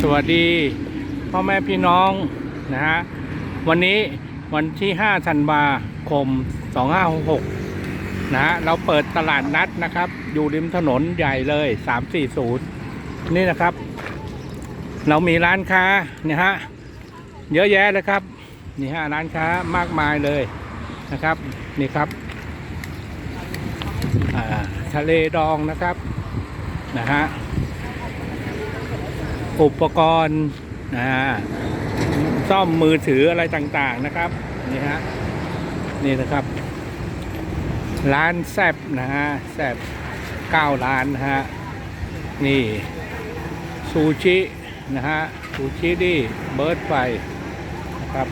สวัสดีพ่อแม่พี่น้องนะฮะวันนี้วันที่ 5 ธันวาคม 2566 นะฮะเราเปิดตลาดนัดนะครับ อยู่ริมถนนใหญ่เลย 340 นี่นะครับ เรามีร้านค้านี่ฮะเยอะแยะเลยครับ นี่ฮะร้านค้ามากมายเลยนะครับ นี่ครับอ่าทะเลดองนะครับนะฮะ อุปกรณ์นะฮะซ่อมมือถืออะไรต่างๆนะครับ นี่ฮะ นี่นะครับ ร้านแซบนะฮะแซบเก้าร้านนะฮะ นี่ ซูชินะฮะ ซูชิดิเบิร์ดไฟนะครับ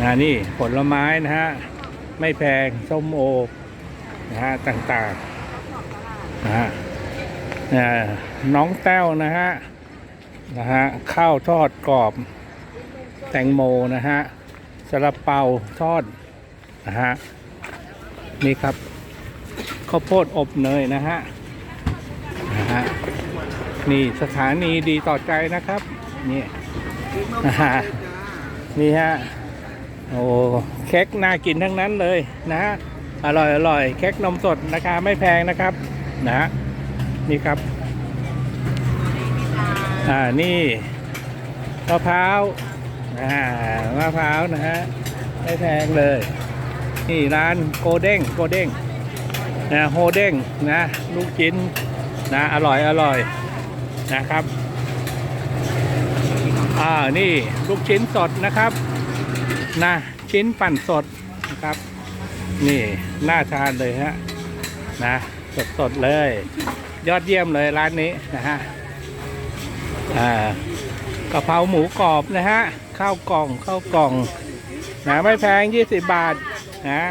นะนี่ผลไม้นะฮะ ไม่แพงส้มโอนะฮะ ต่างๆนะฮะนะน้องแต้วนะฮะ นะฮะข้าวทอดกรอบ แตงโมนะฮะซาลาเปาทอดนะฮะนี่ครับข้าวโพดอบเนยนะฮะนะฮะนี่สถานีดีต่อใจนะครับนี่นะฮะนี่ฮะโอ้เค้กน่ากินทั้งนั้นเลยนะฮะอร่อยอร่อยเค้กนมสดราคาไม่แพงนะครับนะฮะนี่ครับ อ่านี่มะพร้าวอ่ามะพร้าวนะฮะไม่แพงเลย นี่ร้านโกเด้งโกเด้งนะโฮเด้งนะลูกชิ้นนะอร่อยอร่อยนะครับอ่านี่ลูกชิ้นสดนะครับนะชิ้นปั่นสดนะครับ นี่น่าทานเลยฮะนะสดสดๆเลย ยอดเยี่ยมเลยร้านนี้นะฮะ อ่ากะเพราหมูกรอบนะฮะข้าวกล่องข้าวกล่องนะไม่แพง20บาทนะ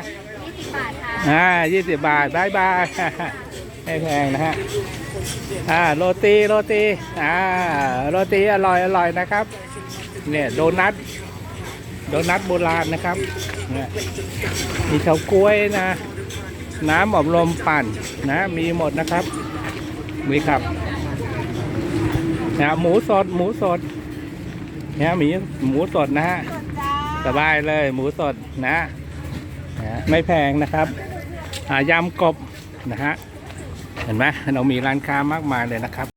20บาทค่ะอ่า20บาทบายบายไม่แพงนะฮะอ่าโรตีโรตีอ่าโรตีอร่อยอร่อยนะครับ เนี่ยโดนัทโดนัทโบราณนะครับเนี่ยมีเฉาก๊วยนะ น้ำอบลมปั่นนะ มีหมดนะครับมีครับ นะหมูสดหมูสดเนี่ยมีหมูสดนะฮะสดจ้าสบายเลยหมูสดนะนะไม่แพงนะครับอ่ายำกบนะฮะเห็นไหมเรามีร้านค้ามากมายเลยนะครับ